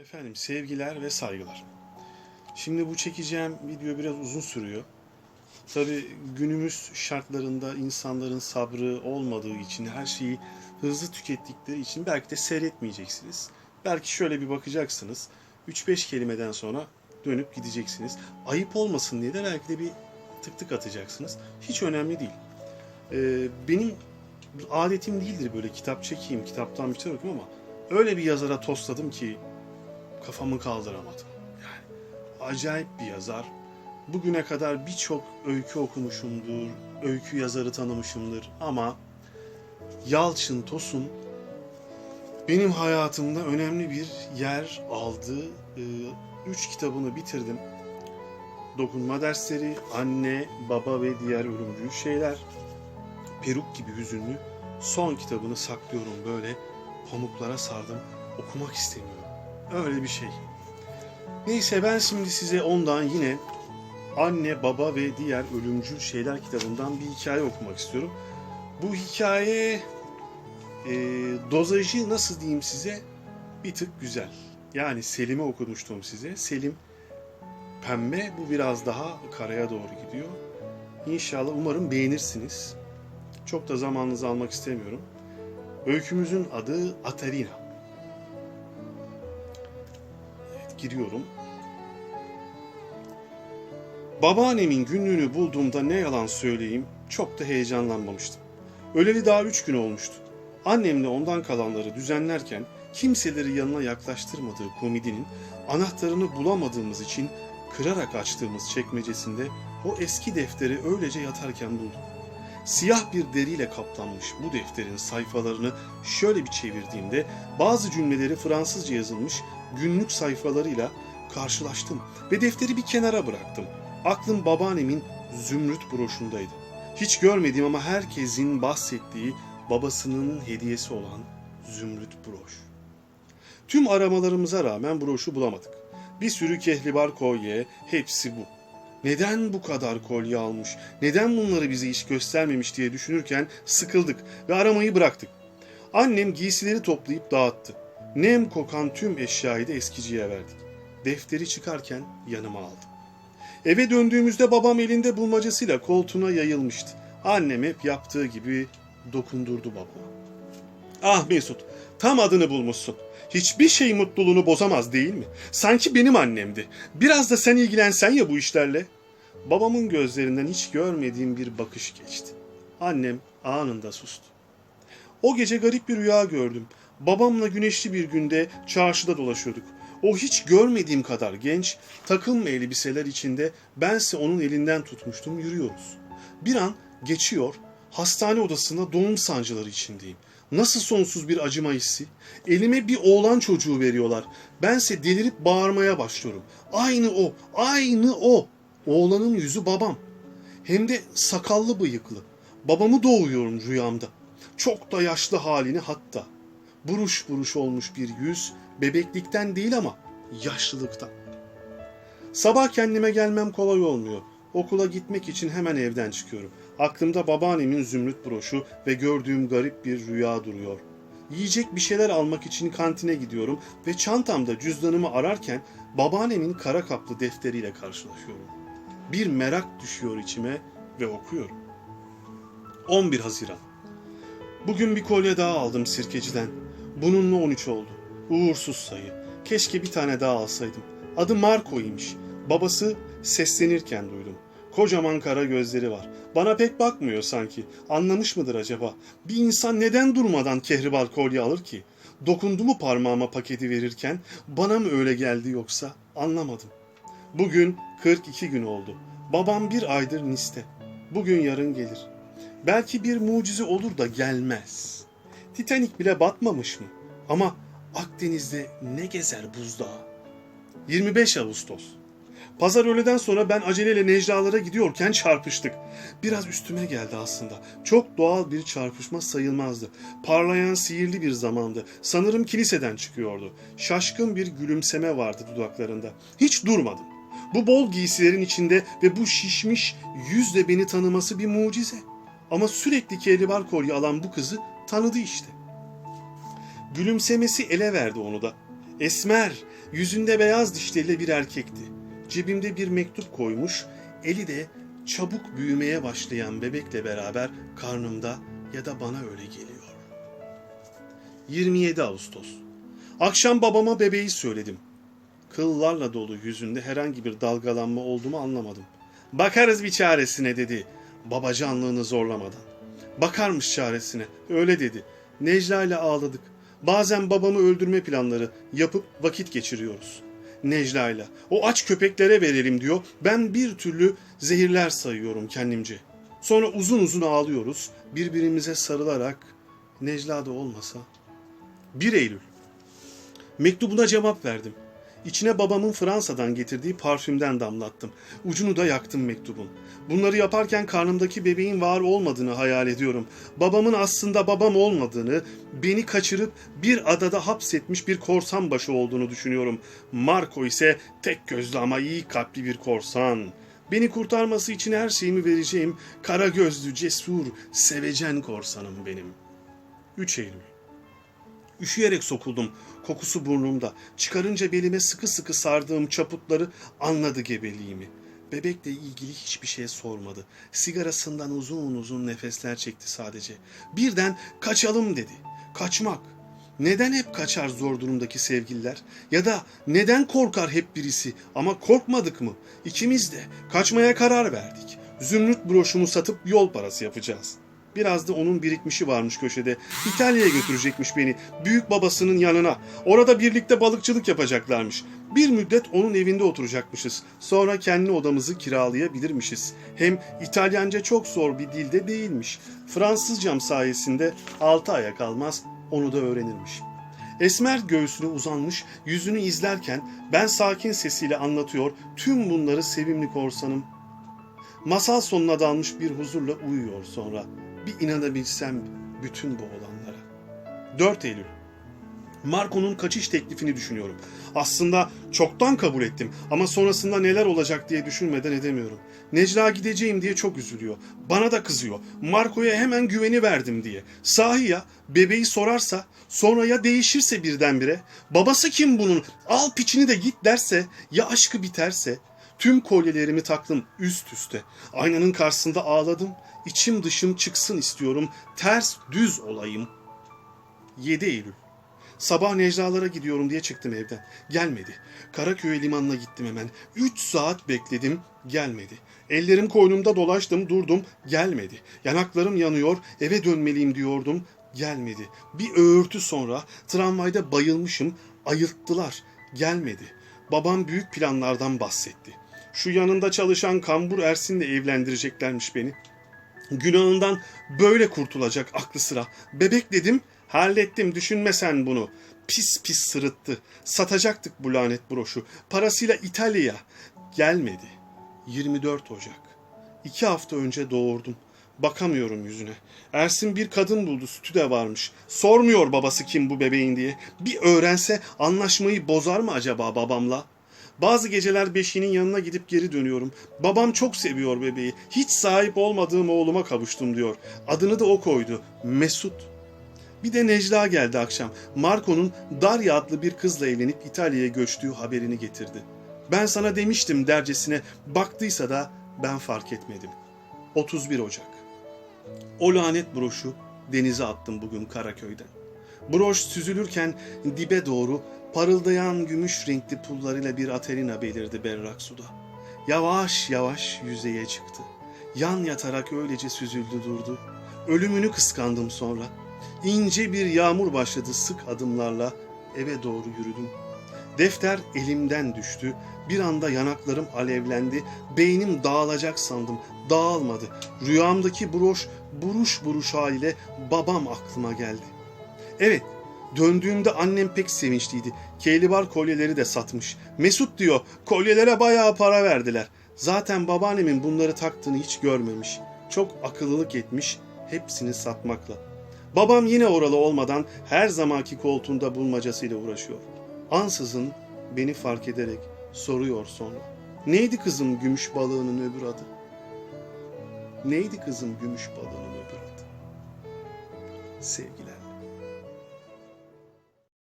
Efendim sevgiler ve saygılar. Şimdi bu çekeceğim video biraz uzun sürüyor. Tabi günümüz şartlarında insanların sabrı olmadığı için her şeyi hızlı tükettikleri için belki de seyretmeyeceksiniz. Belki şöyle bir bakacaksınız. 3-5 kelimeden sonra dönüp gideceksiniz. Ayıp olmasın diye de belki de bir tık tık atacaksınız. Hiç önemli değil. Ee, benim adetim değildir böyle kitap çekeyim, kitaptan bir şey okuyayım ama öyle bir yazara tosladım ki kafamı kaldıramadım. Yani acayip bir yazar. Bugüne kadar birçok öykü okumuşumdur, öykü yazarı tanımışımdır ama Yalçın Tosun benim hayatımda önemli bir yer aldı. Ee, Üç kitabını bitirdim. Dokunma dersleri, anne, baba ve diğer ölümcül şeyler. Peruk gibi hüzünlü. Son kitabını saklıyorum böyle pamuklara sardım. Okumak istemiyorum. Öyle bir şey. Neyse ben şimdi size ondan yine Anne, Baba ve Diğer Ölümcül Şeyler kitabından bir hikaye okumak istiyorum. Bu hikaye e, dozajı nasıl diyeyim size bir tık güzel. Yani Selim'i okumuştum size. Selim pembe bu biraz daha karaya doğru gidiyor. İnşallah umarım beğenirsiniz. Çok da zamanınızı almak istemiyorum. Öykümüzün adı Atarina. Giriyorum. Babaannemin günlüğünü bulduğumda ne yalan söyleyeyim çok da heyecanlanmamıştım. Öleli daha üç gün olmuştu. Annemle ondan kalanları düzenlerken kimseleri yanına yaklaştırmadığı komidinin anahtarını bulamadığımız için kırarak açtığımız çekmecesinde o eski defteri öylece yatarken buldum. Siyah bir deriyle kaplanmış bu defterin sayfalarını şöyle bir çevirdiğimde bazı cümleleri Fransızca yazılmış günlük sayfalarıyla karşılaştım ve defteri bir kenara bıraktım. Aklım babaannemin zümrüt broşundaydı. Hiç görmediğim ama herkesin bahsettiği babasının hediyesi olan zümrüt broş. Tüm aramalarımıza rağmen broşu bulamadık. Bir sürü kehribar kolye, hepsi bu. Neden bu kadar kolye almış, neden bunları bize hiç göstermemiş diye düşünürken sıkıldık ve aramayı bıraktık. Annem giysileri toplayıp dağıttı. Nem kokan tüm eşyayı da eskiciye verdik. Defteri çıkarken yanıma aldım. Eve döndüğümüzde babam elinde bulmacasıyla koltuğuna yayılmıştı. Annem hep yaptığı gibi dokundurdu babama. Ah Mesut, tam adını bulmuşsun. Hiçbir şey mutluluğunu bozamaz değil mi? Sanki benim annemdi. Biraz da sen ilgilensen ya bu işlerle. Babamın gözlerinden hiç görmediğim bir bakış geçti. Annem anında sustu. O gece garip bir rüya gördüm. Babamla güneşli bir günde çarşıda dolaşıyorduk. O hiç görmediğim kadar genç, takım elbiseler içinde bense onun elinden tutmuştum yürüyoruz. Bir an geçiyor, hastane odasında doğum sancıları içindeyim. Nasıl sonsuz bir acıma hissi. Elime bir oğlan çocuğu veriyorlar. Bense delirip bağırmaya başlıyorum. Aynı o, aynı o. Oğlanın yüzü babam. Hem de sakallı bıyıklı. Babamı doğuyorum rüyamda. Çok da yaşlı halini hatta. Buruş buruş olmuş bir yüz, bebeklikten değil ama yaşlılıktan. Sabah kendime gelmem kolay olmuyor. Okula gitmek için hemen evden çıkıyorum. Aklımda babaannemin zümrüt broşu ve gördüğüm garip bir rüya duruyor. Yiyecek bir şeyler almak için kantine gidiyorum ve çantamda cüzdanımı ararken babaannemin kara kaplı defteriyle karşılaşıyorum. Bir merak düşüyor içime ve okuyorum. 11 Haziran Bugün bir kolye daha aldım sirkeciden. Bununla 13 oldu. Uğursuz sayı. Keşke bir tane daha alsaydım. Adı Marco'ymuş. Babası seslenirken duydum. Kocaman kara gözleri var. Bana pek bakmıyor sanki. Anlamış mıdır acaba? Bir insan neden durmadan kehribar kolye alır ki? Dokundu mu parmağıma paketi verirken bana mı öyle geldi yoksa anlamadım. Bugün 42 gün oldu. Babam bir aydır niste. Bugün yarın gelir. Belki bir mucize olur da gelmez. Titanik bile batmamış mı? Ama Akdeniz'de ne gezer buzdağı? 25 Ağustos. Pazar öğleden sonra ben aceleyle Neclalara gidiyorken çarpıştık. Biraz üstüme geldi aslında. Çok doğal bir çarpışma sayılmazdı. Parlayan sihirli bir zamandı. Sanırım kiliseden çıkıyordu. Şaşkın bir gülümseme vardı dudaklarında. Hiç durmadım. Bu bol giysilerin içinde ve bu şişmiş yüzle beni tanıması bir mucize. Ama sürekli kehribar kolye alan bu kızı tanıdı işte. Gülümsemesi ele verdi onu da. Esmer, yüzünde beyaz dişleriyle bir erkekti. Cebimde bir mektup koymuş, eli de çabuk büyümeye başlayan bebekle beraber karnımda ya da bana öyle geliyor. 27 Ağustos. Akşam babama bebeği söyledim. Kıllarla dolu yüzünde herhangi bir dalgalanma oldu mu anlamadım. Bakarız bir çaresine dedi. Babacanlığını zorlamadan. Bakarmış çaresine. Öyle dedi. Necla ile ağladık. Bazen babamı öldürme planları yapıp vakit geçiriyoruz. Necla ile. O aç köpeklere verelim diyor. Ben bir türlü zehirler sayıyorum kendimce. Sonra uzun uzun ağlıyoruz. Birbirimize sarılarak Necla da olmasa. 1 Eylül. Mektubuna cevap verdim. İçine babamın Fransa'dan getirdiği parfümden damlattım. Ucunu da yaktım mektubun. Bunları yaparken karnımdaki bebeğin var olmadığını hayal ediyorum. Babamın aslında babam olmadığını, beni kaçırıp bir adada hapsetmiş bir korsan başı olduğunu düşünüyorum. Marco ise tek gözlü ama iyi kalpli bir korsan. Beni kurtarması için her şeyimi vereceğim kara gözlü, cesur, sevecen korsanım benim. 3 Eylül Üşüyerek sokuldum. Kokusu burnumda. Çıkarınca belime sıkı sıkı sardığım çaputları anladı gebeliğimi. Bebekle ilgili hiçbir şey sormadı. Sigarasından uzun uzun nefesler çekti sadece. Birden kaçalım dedi. Kaçmak. Neden hep kaçar zor durumdaki sevgililer? Ya da neden korkar hep birisi ama korkmadık mı? İkimiz de kaçmaya karar verdik. Zümrüt broşumu satıp yol parası yapacağız. Biraz da onun birikmişi varmış köşede. İtalya'ya götürecekmiş beni. Büyük babasının yanına. Orada birlikte balıkçılık yapacaklarmış. Bir müddet onun evinde oturacakmışız. Sonra kendi odamızı kiralayabilirmişiz. Hem İtalyanca çok zor bir dilde değilmiş. Fransızcam sayesinde 6 aya kalmaz onu da öğrenirmiş. Esmer göğsüne uzanmış, yüzünü izlerken ben sakin sesiyle anlatıyor, tüm bunları sevimli korsanım Masal sonuna dalmış bir huzurla uyuyor sonra. Bir inanabilsem bütün bu olanlara. 4 Eylül Marco'nun kaçış teklifini düşünüyorum. Aslında çoktan kabul ettim ama sonrasında neler olacak diye düşünmeden edemiyorum. Necla gideceğim diye çok üzülüyor. Bana da kızıyor. Marco'ya hemen güveni verdim diye. Sahi ya bebeği sorarsa sonra ya değişirse birdenbire babası kim bunun al piçini de git derse ya aşkı biterse Tüm kolyelerimi taktım üst üste. Aynanın karşısında ağladım. İçim dışım çıksın istiyorum. Ters düz olayım. 7 Eylül. Sabah Neclalara gidiyorum diye çıktım evden. Gelmedi. Karaköy'e limanına gittim hemen. 3 saat bekledim. Gelmedi. Ellerim koynumda dolaştım durdum. Gelmedi. Yanaklarım yanıyor. Eve dönmeliyim diyordum. Gelmedi. Bir öğürtü sonra tramvayda bayılmışım. Ayılttılar. Gelmedi. Babam büyük planlardan bahsetti. Şu yanında çalışan Kambur Ersin'le evlendireceklermiş beni. Günahından böyle kurtulacak aklı sıra. Bebek dedim, hallettim düşünme sen bunu. Pis pis sırıttı. Satacaktık bu lanet broşu. Parasıyla İtalya'ya. Gelmedi. 24 Ocak. İki hafta önce doğurdum. Bakamıyorum yüzüne. Ersin bir kadın buldu sütü de varmış. Sormuyor babası kim bu bebeğin diye. Bir öğrense anlaşmayı bozar mı acaba babamla?'' Bazı geceler beşiğinin yanına gidip geri dönüyorum. Babam çok seviyor bebeği. Hiç sahip olmadığım oğluma kavuştum diyor. Adını da o koydu. Mesut. Bir de Necla geldi akşam. Marco'nun Darya adlı bir kızla evlenip İtalya'ya göçtüğü haberini getirdi. Ben sana demiştim dercesine. Baktıysa da ben fark etmedim. 31 Ocak. O lanet broşu denize attım bugün Karaköy'den. Broş süzülürken dibe doğru Parıldayan gümüş renkli pullarıyla bir Aterina belirdi berrak suda. Yavaş yavaş yüzeye çıktı. Yan yatarak öylece süzüldü durdu. Ölümünü kıskandım sonra. İnce bir yağmur başladı sık adımlarla eve doğru yürüdüm. Defter elimden düştü. Bir anda yanaklarım alevlendi. Beynim dağılacak sandım. Dağılmadı. Rüyamdaki broş buruş buruş haliyle babam aklıma geldi. Evet, Döndüğümde annem pek sevinçliydi. Keylibar kolyeleri de satmış. Mesut diyor, kolyelere bayağı para verdiler. Zaten babaannemin bunları taktığını hiç görmemiş. Çok akıllılık etmiş, hepsini satmakla. Babam yine oralı olmadan her zamanki koltuğunda bulmacasıyla uğraşıyor. Ansızın beni fark ederek soruyor sonra. Neydi kızım gümüş balığının öbür adı? Neydi kızım gümüş balığının öbür adı? Sevgiler.